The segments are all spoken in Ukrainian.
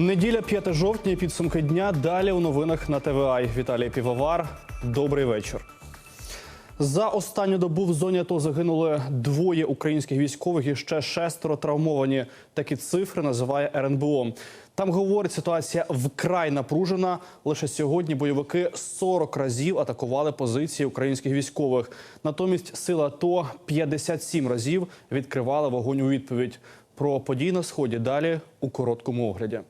Неділя 5 жовтня. Підсумки дня. Далі у новинах на ТВА. Віталій Півовар. Добрий вечір. За останню добу в зоні АТО загинули двоє українських військових і ще шестеро травмовані. Такі цифри називає РНБО. Там говорить, ситуація вкрай напружена. Лише сьогодні бойовики 40 разів атакували позиції українських військових. Натомість сила АТО 57 разів відкривали вогонь у відповідь. Про події на сході далі у короткому огляді.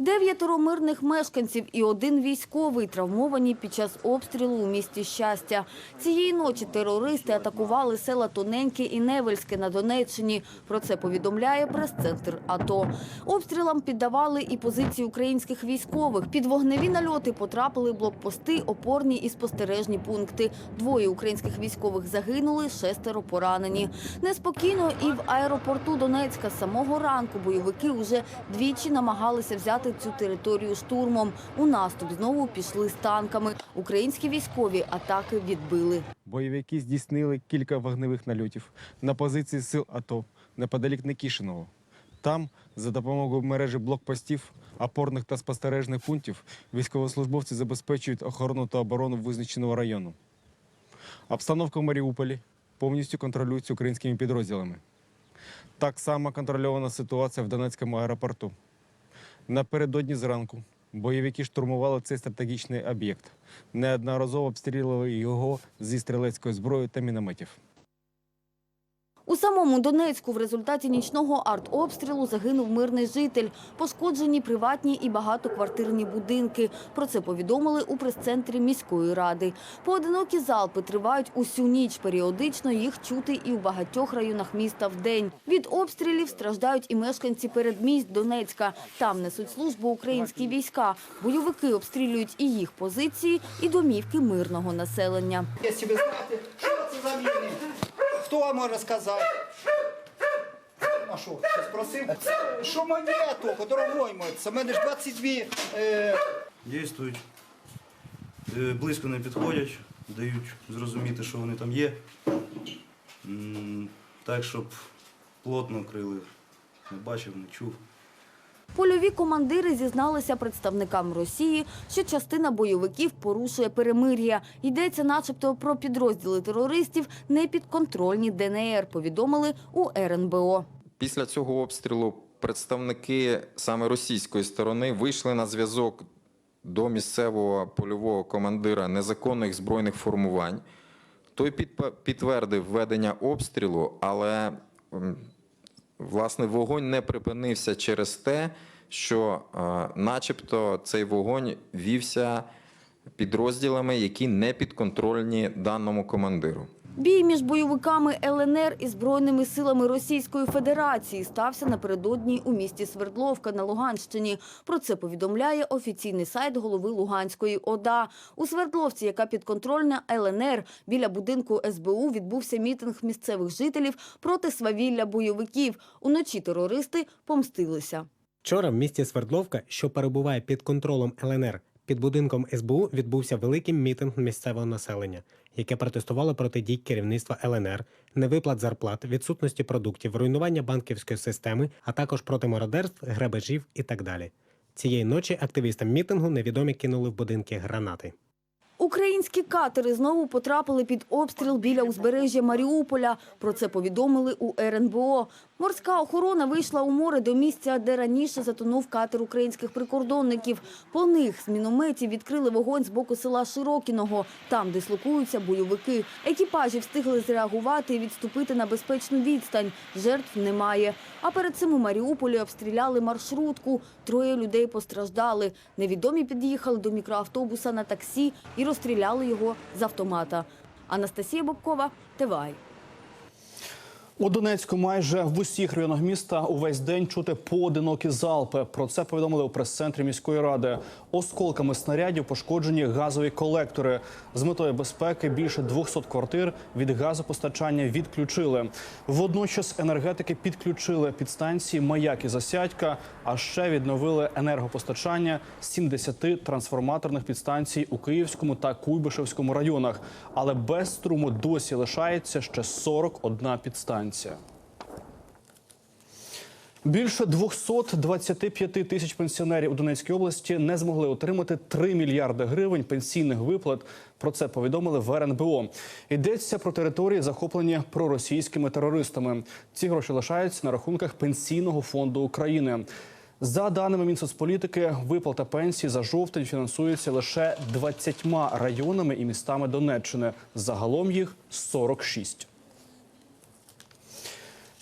Дев'ятеро мирних мешканців і один військовий травмовані під час обстрілу у місті Щастя. Цієї ночі терористи атакували села Тоненьке і Невельське на Донеччині. Про це повідомляє прес-центр АТО. Обстрілам піддавали і позиції українських військових. Під вогневі нальоти потрапили блокпости, опорні і спостережні пункти. Двоє українських військових загинули, шестеро поранені. Неспокійно і в аеропорту Донецька з самого ранку бойовики уже двічі намагалися взяти цю територію штурмом. У наступ знову пішли з танками. Українські військові атаки відбили. Бойовики здійснили кілька вогневих нальотів на позиції сил АТО неподалік Некішиного. Там, за допомогою мережі блокпостів, опорних та спостережних пунктів, військовослужбовці забезпечують охорону та оборону визначеного району. Обстановка в Маріуполі повністю контролюється українськими підрозділами. Так само контрольована ситуація в Донецькому аеропорту. Напередодні зранку бойовики штурмували цей стратегічний об'єкт. Неодноразово обстрілювали його зі стрілецької зброї та мінометів. У самому Донецьку в результаті нічного артобстрілу загинув мирний житель. Пошкоджені приватні і багатоквартирні будинки. Про це повідомили у прес-центрі міської ради. Поодинокі залпи тривають усю ніч. Періодично їх чути і у багатьох районах міста вдень. Від обстрілів страждають і мешканці передмість Донецька. Там несуть службу українські війська. Бойовики обстрілюють і їх позиції, і домівки мирного населення. Якщо ви знаєте, що це за міни? Хто може сказати? А що, щось просив? Що монету, дорогой мой, це мене ж 22 е, дійствують, е, близько не підходять, дають зрозуміти, що вони там є. Так, щоб плотно крили. Не бачив, не чув. Польові командири зізналися представникам Росії, що частина бойовиків порушує перемир'я. Йдеться начебто про підрозділи терористів непідконтрольні ДНР, повідомили у РНБО. Після цього обстрілу представники саме російської сторони вийшли на зв'язок до місцевого польового командира незаконних збройних формувань. Той підтвердив ведення обстрілу, але власне вогонь не припинився через те, що, е, начебто, цей вогонь вівся підрозділами, які не підконтрольні даному командиру. Бій між бойовиками ЛНР і Збройними силами Російської Федерації стався напередодні у місті Свердловка на Луганщині. Про це повідомляє офіційний сайт голови Луганської ОДА. У Свердловці, яка підконтрольна ЛНР, біля будинку СБУ відбувся мітинг місцевих жителів проти свавілля бойовиків. Уночі терористи помстилися. Вчора в місті Свердловка, що перебуває під контролем ЛНР, під будинком СБУ відбувся великий мітинг місцевого населення, яке протестувало проти дій керівництва ЛНР, невиплат зарплат, відсутності продуктів, руйнування банківської системи, а також проти мародерств, грабежів і так далі. Цієї ночі активістам мітингу невідомі кинули в будинки гранати. Українські катери знову потрапили під обстріл біля узбережжя Маріуполя. Про це повідомили у РНБО. Морська охорона вийшла у море до місця, де раніше затонув катер українських прикордонників. По них з мінометів відкрили вогонь з боку села Широкіного. Там дислокуються бойовики. Екіпажі встигли зреагувати і відступити на безпечну відстань. Жертв немає. А перед цим у Маріуполі обстріляли маршрутку. Троє людей постраждали. Невідомі під'їхали до мікроавтобуса на таксі і розстріляли його з автомата. Анастасія Бобкова, ТВАЙ. У Донецьку майже в усіх районах міста увесь день чути поодинокі залпи. Про це повідомили у прес-центрі міської ради. Осколками снарядів пошкоджені газові колектори. З метою безпеки більше 200 квартир від газопостачання відключили. Водночас енергетики підключили підстанції Маяк і Засядька, а ще відновили енергопостачання 70 трансформаторних підстанцій у Київському та Куйбишевському районах. Але без струму досі лишається ще 41 підстанція. Більше 225 тисяч пенсіонерів у Донецькій області не змогли отримати 3 мільярди гривень пенсійних виплат. Про це повідомили в РНБО. Йдеться про території, захоплені проросійськими терористами. Ці гроші лишаються на рахунках пенсійного фонду України. За даними Мінсоцполітики, виплата пенсії за жовтень фінансується лише 20 районами і містами Донеччини. Загалом їх 46.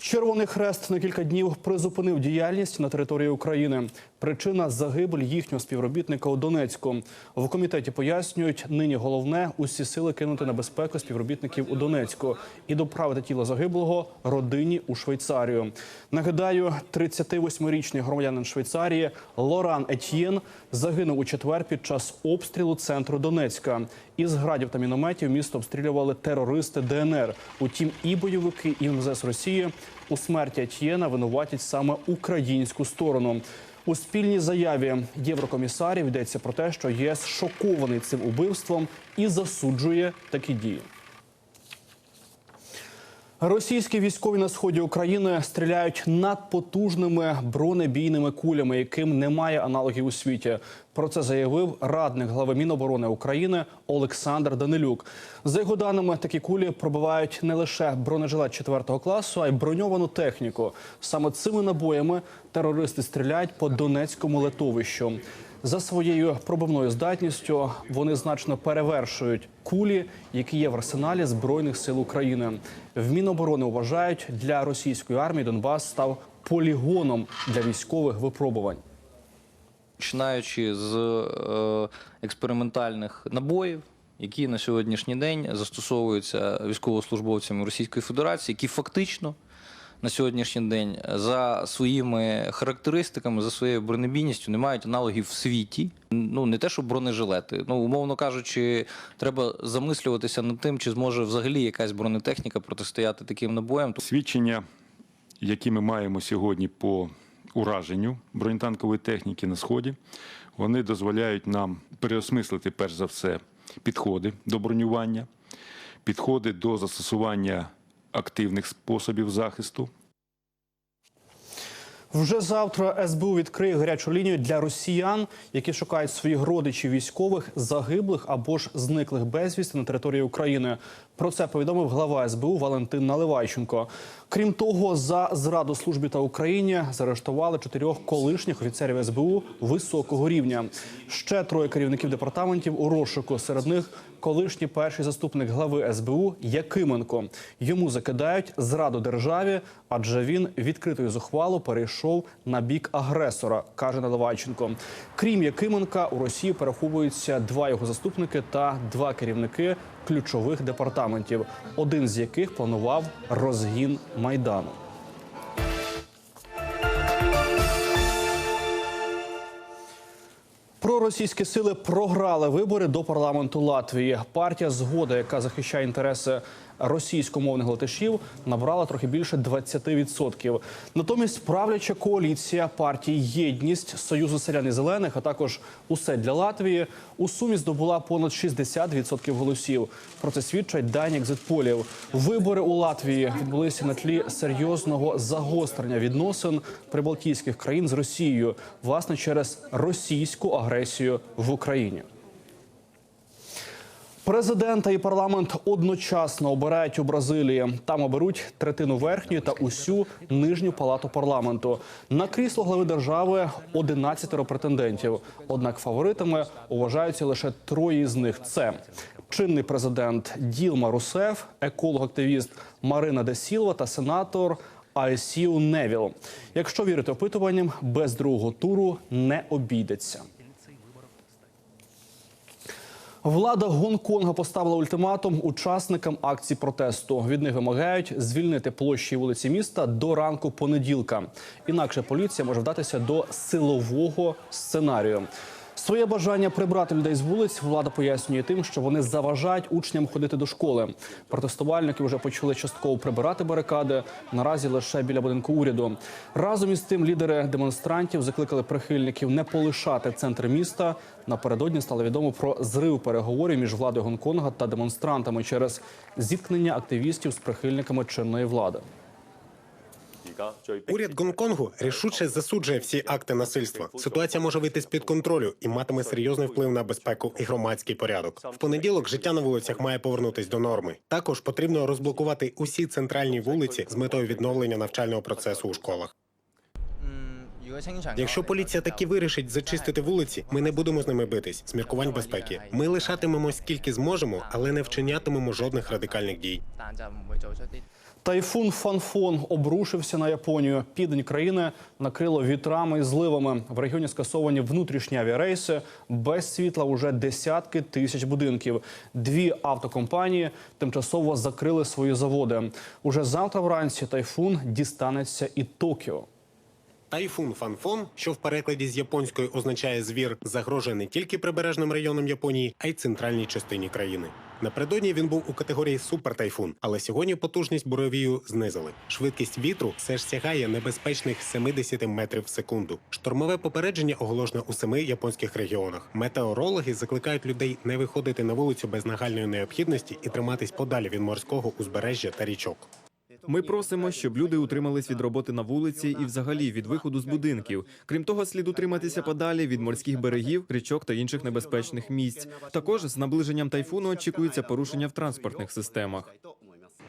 Червоний хрест на кілька днів призупинив діяльність на території України. Причина загибель їхнього співробітника у Донецьку. В комітеті пояснюють, нині головне усі сили кинути на безпеку співробітників у Донецьку і доправити тіло загиблого родині у Швейцарію. Нагадаю, 38-річний громадянин Швейцарії Лоран Етьєн загинув у четвер під час обстрілу центру Донецька. Із градів та мінометів місто обстрілювали терористи ДНР. Утім, і бойовики, і МЗС Росії у смерті Тієна винуватять саме українську сторону. У спільній заяві єврокомісарів йдеться про те, що ЄС шокований цим убивством і засуджує такі дії. Російські військові на сході України стріляють надпотужними бронебійними кулями, яким немає аналогів у світі. Про це заявив радник глави Міноборони України Олександр Данилюк. За його даними, такі кулі пробивають не лише бронежилет 4 класу, а й броньовану техніку. Саме цими набоями терористи стріляють по Донецькому летовищу. За своєю пробивною здатністю вони значно перевершують кулі, які є в арсеналі збройних сил України. В Міноборони вважають, для російської армії Донбас став полігоном для військових випробувань. починаючи з е, експериментальних набоїв, які на сьогоднішній день застосовуються військовослужбовцями Російської Федерації, які фактично на сьогоднішній день за своїми характеристиками, за своєю бронебійністю не мають аналогів в світі. Ну не те, що бронежилети. Ну, умовно кажучи, треба замислюватися над тим, чи зможе взагалі якась бронетехніка протистояти таким набоям. Свідчення, які ми маємо сьогодні по ураженню бронетанкової техніки на сході, вони дозволяють нам переосмислити перш за все підходи до бронювання, підходи до застосування активних способів захисту. Вже завтра СБУ відкриє гарячу лінію для росіян, які шукають своїх родичів військових, загиблих або ж зниклих безвісти на території України. Про це повідомив глава СБУ Валентин Наливайченко. Крім того, за зраду службі та Україні заарештували чотирьох колишніх офіцерів СБУ високого рівня. Ще троє керівників департаментів у розшуку. Серед них колишній перший заступник глави СБУ Якименко. Йому закидають зраду державі, адже він відкритою зухвало перейшов на бік агресора, каже Наливайченко. Крім Якименка, у Росії переховуються два його заступники та два керівники ключових департаментів, один з яких планував розгін майдану. Проросійські сили програли вибори до парламенту Латвії. Партія Згода, яка захищає інтереси російськомовних латишів, набрала трохи більше 20%. Натомість правляча коаліція партії Єдність Союзу селян і зелених, а також усе для Латвії у сумі здобула понад 60% голосів. Про це свідчать дані екзитполів. Вибори у Латвії відбулися на тлі серйозного загострення відносин прибалтійських країн з Росією, власне через російську агресію в Україні. Президента і парламент одночасно обирають у Бразилії. Там оберуть третину верхньої та усю нижню палату парламенту. На крісло глави держави 11 претендентів. Однак фаворитами вважаються лише троє з них. Це чинний президент Ділма Русеф, еколог-активіст Марина Де Сілва та сенатор Айсіу Невіл. Якщо вірити опитуванням, без другого туру не обійдеться. Влада Гонконга поставила ультиматум учасникам акції протесту. Від них вимагають звільнити площі і вулиці міста до ранку понеділка. Інакше поліція може вдатися до силового сценарію. Своє бажання прибрати людей з вулиць влада пояснює тим, що вони заважають учням ходити до школи. Протестувальники вже почали частково прибирати барикади. Наразі лише біля будинку уряду. Разом із тим лідери демонстрантів закликали прихильників не полишати центр міста. Напередодні стало відомо про зрив переговорів між владою Гонконга та демонстрантами через зіткнення активістів з прихильниками чинної влади. Уряд Гонконгу рішуче засуджує всі акти насильства. Ситуація може вийти з під контролю і матиме серйозний вплив на безпеку і громадський порядок. В понеділок життя на вулицях має повернутись до норми. Також потрібно розблокувати усі центральні вулиці з метою відновлення навчального процесу у школах. Якщо поліція таки вирішить зачистити вулиці, ми не будемо з ними битись з міркувань безпеки. Ми лишатимемось скільки зможемо, але не вчинятимемо жодних радикальних дій. Тайфун Фанфон обрушився на Японію. Південь країни накрило вітрами і зливами. В регіоні скасовані внутрішні авіарейси. Без світла уже десятки тисяч будинків. Дві автокомпанії тимчасово закрили свої заводи. Уже завтра вранці тайфун дістанеться і Токіо. Тайфун Фанфон, що в перекладі з японської означає звір, загрожує не тільки прибережним районам Японії, а й центральній частині країни. Напередодні він був у категорії супертайфун, але сьогодні потужність буровію знизили. Швидкість вітру все ж сягає небезпечних 70 метрів в секунду. Штормове попередження оголошено у семи японських регіонах. Метеорологи закликають людей не виходити на вулицю без нагальної необхідності і триматись подалі від морського узбережжя та річок. Ми просимо, щоб люди утримались від роботи на вулиці і взагалі від виходу з будинків. Крім того, слід утриматися подалі від морських берегів, річок та інших небезпечних місць. Також з наближенням тайфуну очікується порушення в транспортних системах.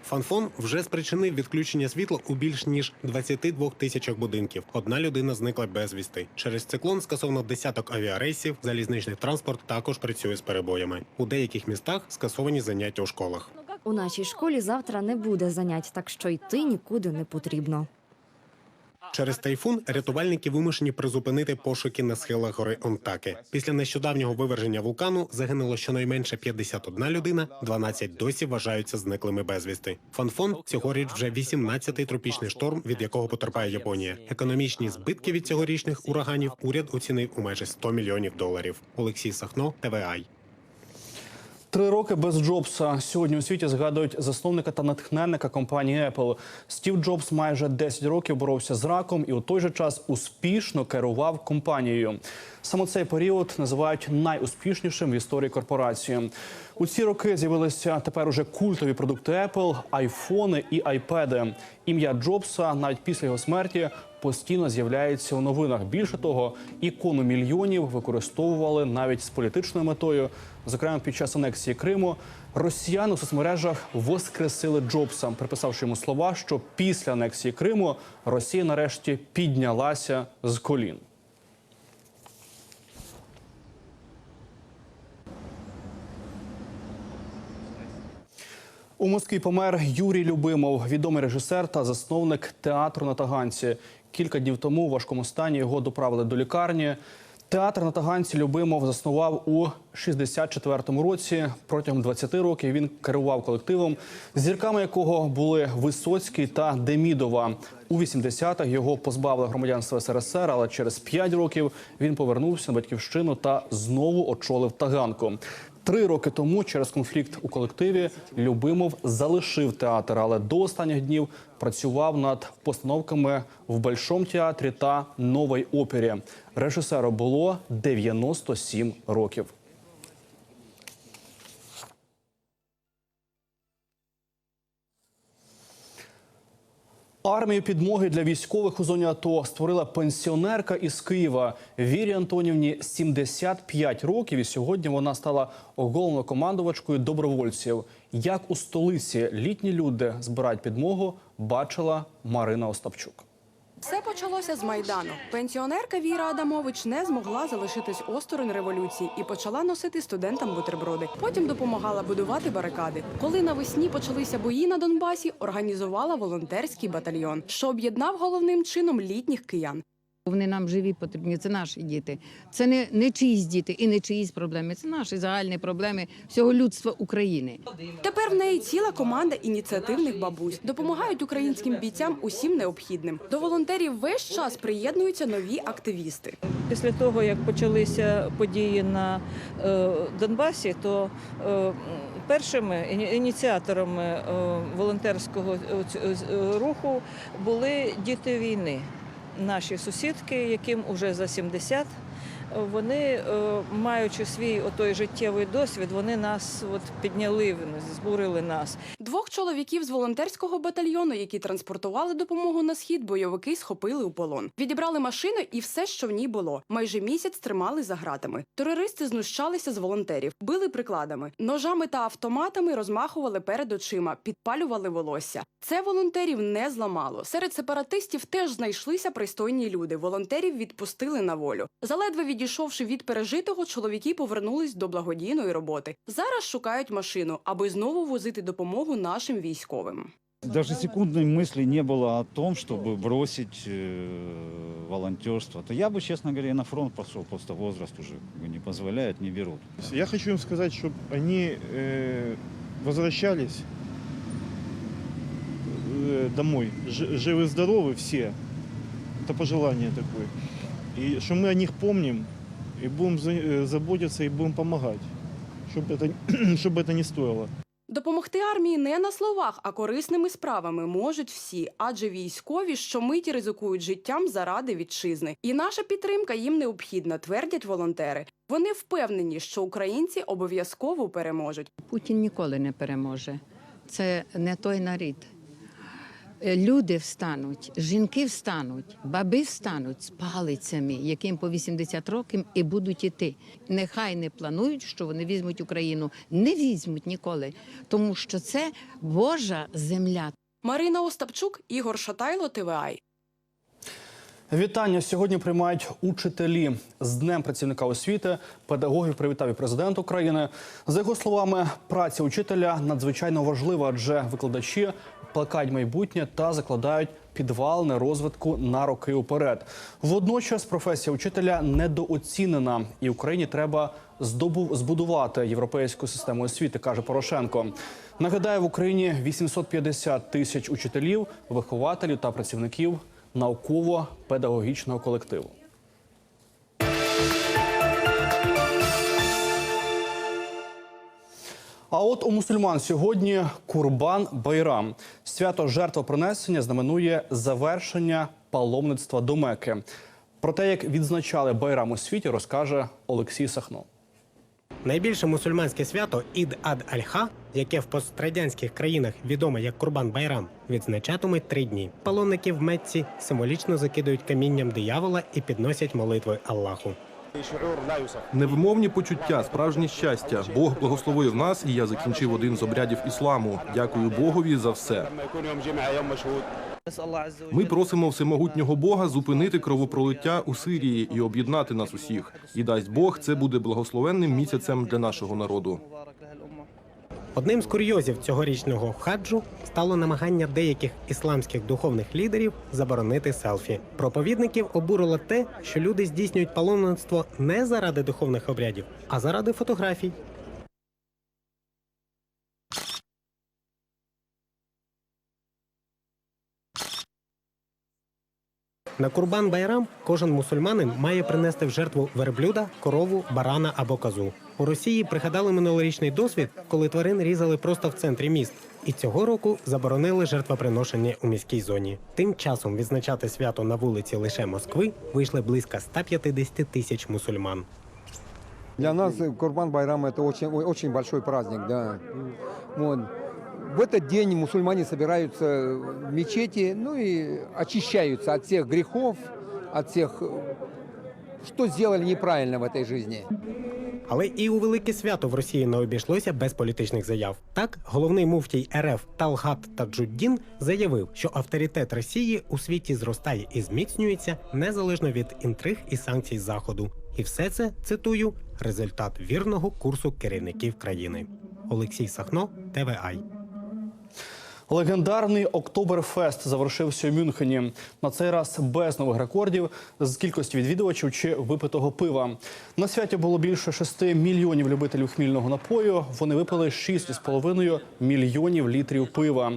Фанфон вже спричинив відключення світла у більш ніж 22 тисячах будинків. Одна людина зникла безвісти. Через циклон скасовано десяток авіарейсів. Залізничний транспорт також працює з перебоями. У деяких містах скасовані заняття у школах. У нашій школі завтра не буде занять, так що йти нікуди не потрібно. Через тайфун рятувальники вимушені призупинити пошуки на схилах гори Онтаке. Після нещодавнього виверження вулкану загинуло щонайменше 51 людина, 12 досі вважаються зниклими безвісти. Фанфон цьогоріч вже 18-й тропічний шторм, від якого потерпає Японія. Економічні збитки від цьогорічних ураганів уряд оцінив у майже 100 мільйонів доларів. Олексій Сахно, ТВАЙ. Три роки без Джобса. Сьогодні у світі згадують засновника та натхненника компанії Apple. Стів Джобс майже 10 років боровся з раком і у той же час успішно керував компанією. Саме цей період називають найуспішнішим в історії корпорації. У ці роки з'явилися тепер уже культові продукти Apple, айфони і айпеди. Ім'я Джобса навіть після його смерті постійно з'являється у новинах. Більше того, ікону мільйонів використовували навіть з політичною метою. Зокрема, під час анексії Криму росіяни у соцмережах воскресили Джобса, приписавши йому слова, що після анексії Криму Росія нарешті піднялася з колін. У Москві помер Юрій Любимов, відомий режисер та засновник театру на Таганці. Кілька днів тому у важкому стані його доправили до лікарні. Театр на Таганці Любимов заснував у 64-му році. Протягом 20 років він керував колективом, зірками якого були Висоцький та Демідова. У 80-х його позбавили громадянства СРСР, але через 5 років він повернувся на батьківщину та знову очолив Таганку. Три роки тому через конфлікт у колективі Любимов залишив театр, але до останніх днів працював над постановками в Большому театрі та новій опері. Режисеру було 97 років. Армію підмоги для військових у зоні АТО створила пенсіонерка із Києва Вірі Антонівні 75 років. І сьогодні вона стала головнокомандувачкою добровольців. Як у столиці літні люди збирають підмогу, бачила Марина Остапчук. Все почалося з майдану. Пенсіонерка Віра Адамович не змогла залишитись осторонь революції і почала носити студентам бутерброди. Потім допомагала будувати барикади. Коли навесні почалися бої на Донбасі, організувала волонтерський батальйон, що об'єднав головним чином літніх киян. Вони нам живі потрібні, це наші діти. Це не, не чиїсь діти і не чиїсь проблеми. Це наші загальні проблеми всього людства України. Тепер в неї ціла команда ініціативних бабусь допомагають українським бійцям усім необхідним. До волонтерів весь час приєднуються нові активісти. Після того, як почалися події на е, Донбасі, то е, першими ініціаторами е, волонтерського руху були діти війни, наші сусідки, яким уже за 70. Вони, е, маючи свій отой життєвий досвід, вони нас от підняли, збурили нас. Двох чоловіків з волонтерського батальйону, які транспортували допомогу на схід, бойовики схопили у полон. Відібрали машину і все, що в ній було. Майже місяць тримали за гратами. Терористи знущалися з волонтерів, били прикладами, ножами та автоматами розмахували перед очима, підпалювали волосся. Це волонтерів не зламало. Серед сепаратистів теж знайшлися пристойні люди. Волонтерів відпустили на волю. Заледве відійшовши від пережитого, чоловіки повернулись до благодійної роботи. Зараз шукають машину, аби знову возити допомогу нашим військовим. Даже секундной мысли не было о том, чтобы бросить э, волонтерство. То я бы, честно говоря, и на фронт пошел, просто возраст уже как бы не позволяет, не берут. Я хочу им сказать, чтобы они э, возвращались э, домой, Ж- живы-здоровы все. Это пожелание такое. И что мы о них помним, и будем за- э, заботиться, и будем помогать. Чтобы это, чтобы это не стоило. Допомогти армії не на словах, а корисними справами можуть всі, адже військові щомиті ризикують життям заради вітчизни. І наша підтримка їм необхідна, твердять волонтери. Вони впевнені, що українці обов'язково переможуть. Путін ніколи не переможе. Це не той нарід. Е, Люди встануть, жінки встануть, баби встануть з палицями, яким по 80 років і будуть іти. Нехай не планують, що вони візьмуть Україну. Не візьмуть ніколи, тому що це Божа земля. Марина Остапчук, Ігор Шатайло, ТВАЙ. Вітання сьогодні приймають учителі з Днем працівника освіти. Педагогів привітав і президент України. За його словами, праця учителя надзвичайно важлива, адже викладачі плекають майбутнє та закладають підвалини розвитку на роки уперед. Водночас професія учителя недооцінена, і Україні треба здобув збудувати європейську систему освіти, каже Порошенко. Нагадаю, в Україні 850 тисяч учителів, вихователів та працівників науково-педагогічного колективу. А от у мусульман сьогодні Курбан Байрам. Свято жертвопринесення знаменує завершення паломництва до Мекки. Про те, як відзначали Байрам у світі, розкаже Олексій Сахно. Найбільше мусульманське свято Ід ад Аль-Ха, яке в пострадянських країнах відоме як Курбан Байрам, відзначатимуть три дні. Паломники в Мекці символічно закидують камінням диявола і підносять молитви Аллаху. Невимовні почуття, справжнє щастя. Бог благословив нас, і я закінчив один з обрядів ісламу. Дякую Богові за все. Ми просимо всемогутнього Бога зупинити кровопролиття у Сирії і об'єднати нас усіх. І дасть Бог, це буде благословенним місяцем для нашого народу. Одним з курйозів цьогорічного хаджу стало намагання деяких ісламських духовних лідерів заборонити селфі. Проповідників обурило те, що люди здійснюють паломництво не заради духовних обрядів, а заради фотографій. На Курбан Байрам кожен мусульманин має принести в жертву верблюда, корову, барана або козу. У Росії пригадали минулорічний досвід, коли тварин різали просто в центрі міст. І цього року заборонили жертвоприношення у міській зоні. Тим часом відзначати свято на вулиці лише Москви вийшли близько 150 тисяч мусульман. Для нас Курбан Байрам очень, о- очень большой праздник, да. Вот. В этот день мусульмане собираются в мечети, ну и очищаются от всех грехов, от всех, э, что сделали неправильно в этой жизни. Але і у велике свято в Росії не обійшлося без політичних заяв. Так, головний муфтій РФ Талгат Таджуддін заявив, що авторитет Росії у світі зростає і зміцнюється незалежно від інтриг і санкцій Заходу. І все це цитую результат вірного курсу керівників країни. Олексій Сахно, ТВАЙ. Легендарний Октоберфест завершився у Мюнхені. На цей раз без нових рекордів з кількості відвідувачів чи випитого пива. На святі було більше 6 мільйонів любителів хмільного напою. Вони випили 6,5 мільйонів літрів пива.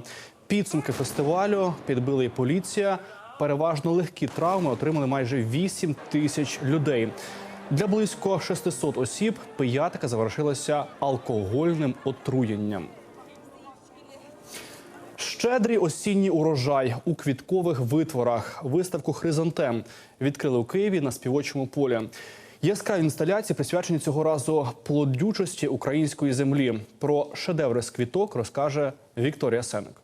Підсумки фестивалю підбили і поліція. Переважно легкі травми отримали майже 8 тисяч людей. Для близько 600 осіб пиятика завершилася алкогольним отруєнням. Щедрий осінній урожай у квіткових витворах. Виставку Хризантем відкрили у Києві на співочому полі. Яскраві інсталяції присвячені цього разу плодючості української землі. Про шедеври з квіток розкаже Вікторія Сенек.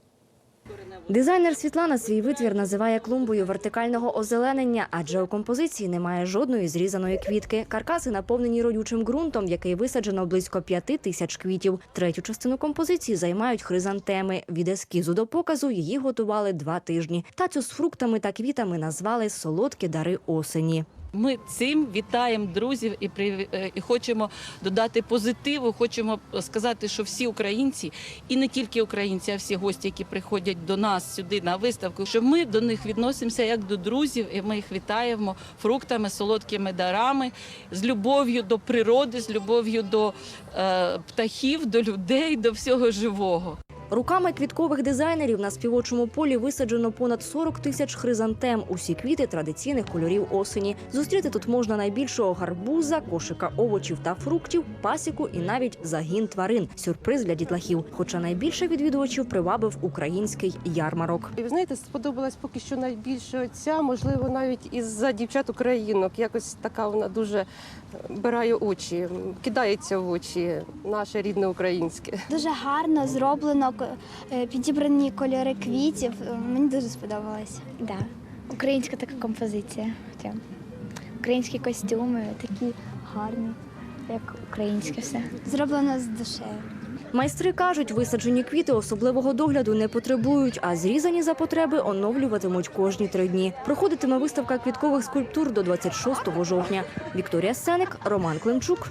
Дизайнер Світлана свій витвір називає клумбою вертикального озеленення, адже у композиції немає жодної зрізаної квітки. Каркаси наповнені родючим ґрунтом, який висаджено близько п'яти тисяч квітів. Третю частину композиції займають хризантеми. Від ескізу до показу її готували два тижні. Тацю з фруктами та квітами назвали солодкі дари осені. Ми цим вітаємо друзів і е, і хочемо додати позитиву. Хочемо сказати, що всі українці, і не тільки українці, а всі гості, які приходять до нас сюди на виставку, що ми до них відносимося як до друзів, і ми їх вітаємо фруктами, солодкими дарами, з любов'ю до природи, з любов'ю до е, птахів, до людей, до всього живого. Руками квіткових дизайнерів на співочому полі висаджено понад 40 тисяч хризантем. Усі квіти традиційних кольорів осені. Зустріти тут можна найбільшого гарбуза, кошика овочів та фруктів, пасіку і навіть загін тварин. Сюрприз для дітлахів. Хоча найбільше відвідувачів привабив український ярмарок. І ви знаєте, сподобалась поки що найбільше ця, можливо, навіть із-за дівчат українок. Якось така вона дуже бирає очі, кидається в очі, наше рідне українське. Дуже гарно зроблено, е, підібрані кольори квітів. Е, Мені дуже сподобалось. Да. Українська така композиція. Українські костюми такі гарні, як українське все. Зроблено з душею. Майстри кажуть, висаджені квіти особливого догляду не потребують, а зрізані за потреби оновлюватимуть кожні три дні. Проходитиме виставка квіткових скульптур до 26 жовтня. Вікторія Сеник, Роман Климчук,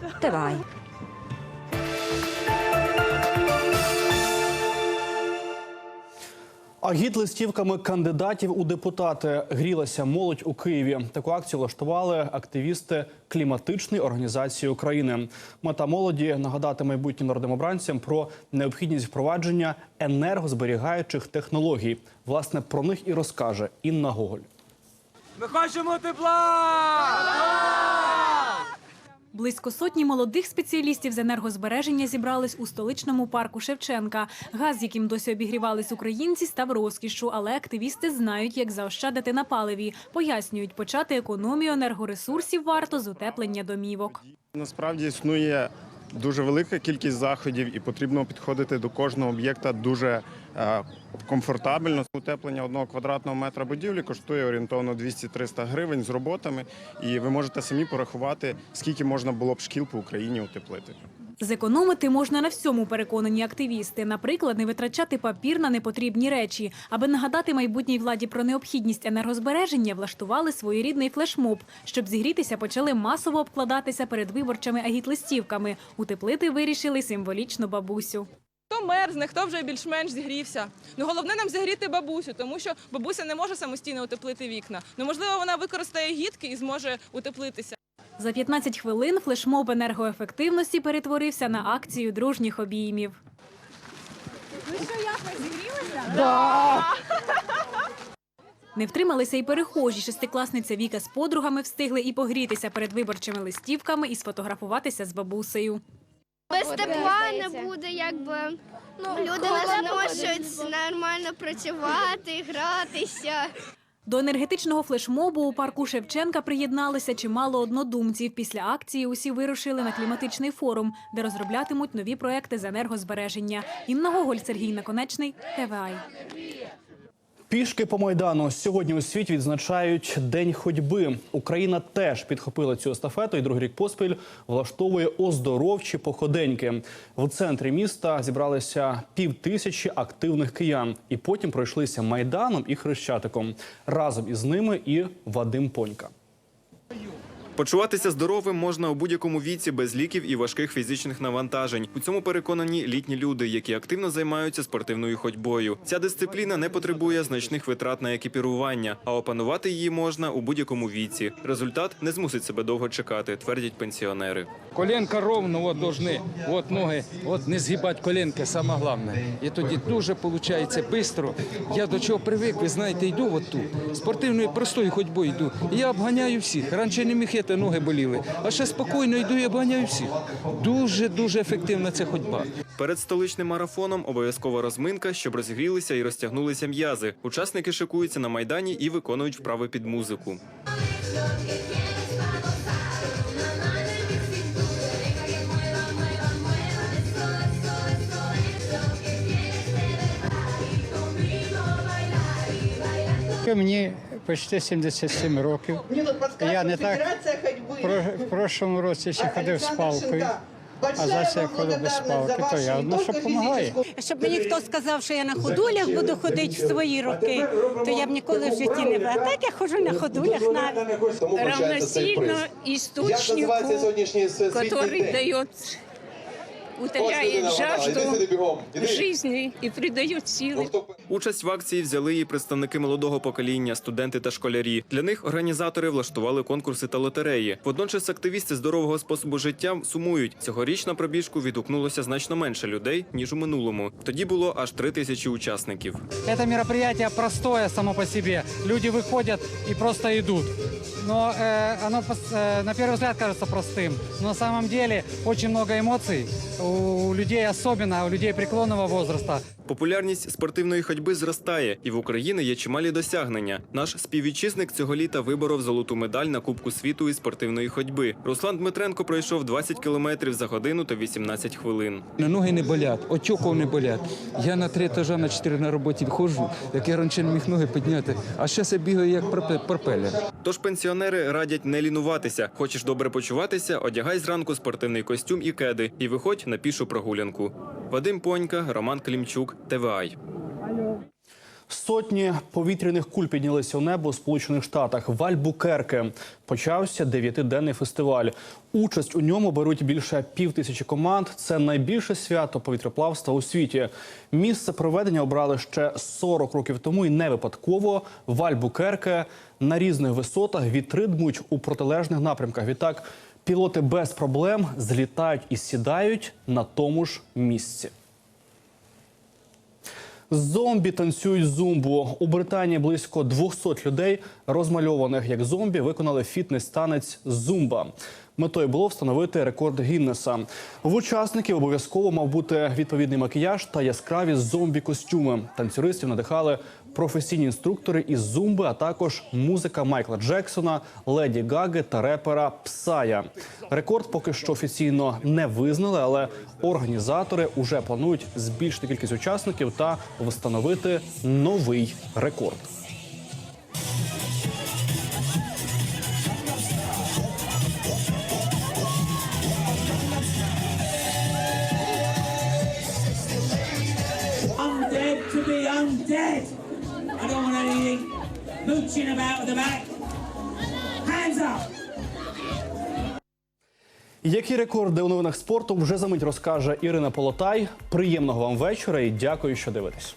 ТВАЙ. Агіт листівками кандидатів у депутати грілася молодь у Києві. Таку акцію влаштували активісти кліматичної організації України. Мета молоді нагадати майбутнім народним про необхідність впровадження енергозберігаючих технологій. Власне про них і розкаже Інна Гоголь. Ми хочемо тепла! Близько сотні молодих спеціалістів з енергозбереження зібрались у столичному парку Шевченка. Газ, яким досі обігрівались українці, став розкішшю, але активісти знають, як заощадити на паливі. Пояснюють, почати економію енергоресурсів варто з утеплення домівок. Насправді існує дуже велика кількість заходів, і потрібно підходити до кожного об'єкта дуже е, комфортабельно. Утеплення одного квадратного метра будівлі коштує орієнтовно 200-300 гривень з роботами, і ви можете самі порахувати, скільки можна було б шкіл по Україні утеплити. Зекономити можна на всьому, переконані активісти. Наприклад, не витрачати папір на непотрібні речі. Аби нагадати майбутній владі про необхідність енергозбереження, влаштували своєрідний флешмоб. Щоб зігрітися, почали масово обкладатися перед виборчими агітлистівками. Утеплити вирішили символічно бабусю. Хто мерзне, хто вже більш-менш зігрівся. Ну головне нам зігріти бабусю, тому що бабуся не може самостійно утеплити вікна. Ну можливо, вона використає гідки і зможе утеплитися. За 15 хвилин флешмоб енергоефективності перетворився на акцію дружніх обіймів. Ну що, як ви зігрілися? Да! Не втрималися й перехожі. Шестикласниця Віка з подругами встигли і погрітися перед виборчими листівками, і сфотографуватися з бабусею. Без тепла не буде, якби люди не зможуть нормально працювати, гратися. До енергетичного флешмобу у парку Шевченка приєдналися чимало однодумців. Після акції усі вирушили на кліматичний форум, де розроблятимуть нові проекти з енергозбереження. Інна Гоголь, Сергій Наконечний, ТВАЙ. Пішки по майдану сьогодні у світі відзначають день ходьби. Україна теж підхопила цю естафету і другий рік поспіль влаштовує оздоровчі походеньки. В центрі міста зібралися пів тисячі активних киян, і потім пройшлися майданом і хрещатиком. Разом із ними і Вадим Понька. Почуватися здоровим можна у будь-якому віці без ліків і важких фізичних навантажень. У цьому переконані літні люди, які активно займаються спортивною ходьбою. Ця дисципліна не потребує значних витрат на екіпірування, а опанувати її можна у будь-якому віці. Результат не змусить себе довго чекати, твердять пенсіонери. Коленка ровно вот должны, вот ноги, вот не згибати коленки, саме головне. І тоді дуже виходить швидко. Я до чого привик, ви знаєте, йду от тут, спортивною простою ходьбою йду. І я обганяю всіх. Раніше не міг ходити, ноги боліли. А ще спокійно йду, я баняю всіх. Дуже дуже ефективна ця ходьба. Перед столичним марафоном обов'язкова розминка, щоб розігрілися і розтягнулися м'язи. Учасники шикуються на майдані і виконують вправи під музику. Мені почти 77 років. Я не так в прошлому році ще ходив з палкою, а зараз я ходжу без палки, то я одно, що допомагає. Щоб мені хто сказав, що я на ходулях буду ходити в свої роки, то я б ніколи в житті не була. Так я ходжу на ходулях навіть. равносильно источнику, который дает, утоляет жажду жизни и придает силы. Участь в акції взяли і представники молодого покоління, студенти та школярі. Для них організатори влаштували конкурси та лотереї. Водночас активісти здорового способу життя сумують. Цьогоріч на пробіжку відгукнулося значно менше людей ніж у минулому. Тоді було аж три тисячі учасників. Это мероприятие простое само по себе. Люди выходят и просто идут. Но э, оно пос- э, на первый взгляд кажется простым. Но на самом деле очень много эмоций у людей, особенно у людей преклонного возраста. Популярність спортивної ходьби зростає, і в Україні є чималі досягнення. Наш співвітчизник цього літа виборов золоту медаль на Кубку світу із спортивної ходьби. Руслан Дмитренко пройшов 20 кілометрів за годину та 18 хвилин. Ноги не болять, очоков не болять. Я на три етажа на чотири на роботі ходжу, як я раніше не міг ноги підняти, а зараз я бігаю як пропелер. Тож пенсіонери радять не лінуватися. Хочеш добре почуватися, одягай зранку спортивний костюм і кеди і виходь на пішу прогулянку. Вадим Понька, Роман Клімчук, ТВАЙ. Сотні повітряних куль піднялися у небо у Сполучених Штатах. В Альбукерке почався дев'ятиденний фестиваль. Участь у ньому беруть більше пів тисячі команд. Це найбільше свято повітроплавства у світі. Місце проведення обрали ще 40 років тому і не випадково. В Альбукерке на різних висотах вітри дмуть у протилежних напрямках. Відтак пілоти без проблем злітають і сідають на тому ж місці. Зомбі танцюють зумбу. У Британії близько 200 людей, розмальованих як зомбі, виконали фітнес-танець зумба. Метою було встановити рекорд Гіннеса. В учасників обов'язково мав бути відповідний макіяж та яскраві зомбі-костюми. Танцюристів надихали професійні інструктори із зумби, а також музика Майкла Джексона, Леді Гаги та репера Псая. Рекорд поки що офіційно не визнали, але організатори вже планують збільшити кількість учасників та встановити новий рекорд. Undead to be. I don't want anything mooching about at the back. Hands up. Які рекорди у новинах спорту вже за мить розкаже Ірина Полотай. Приємного вам вечора і дякую, що дивитесь.